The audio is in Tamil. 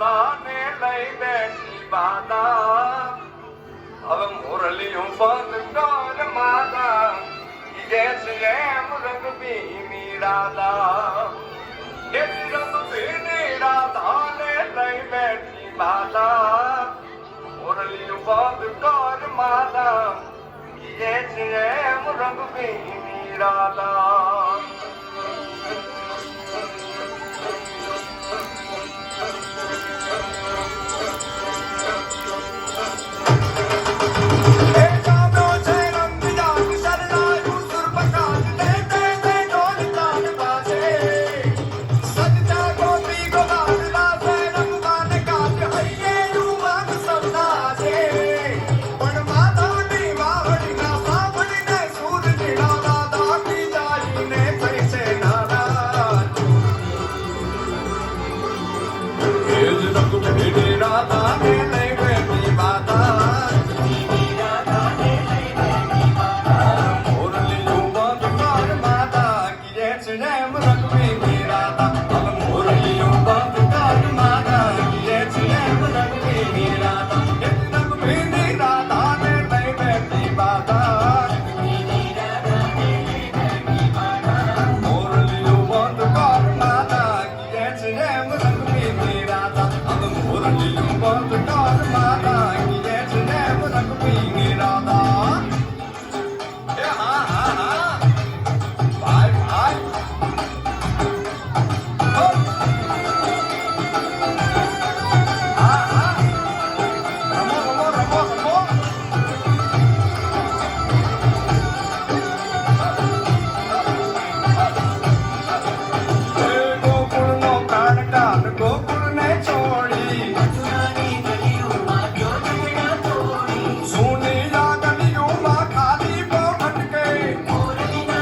தானே வாதா அவன் முரளியும் பந்துக்கான மாதா. இதே சிலே முழங்கு மீராதா மாதா முரளியும் பாதுகார் மாதா. இதே சிலே முழங்கு மீராதா Hare Rama Hare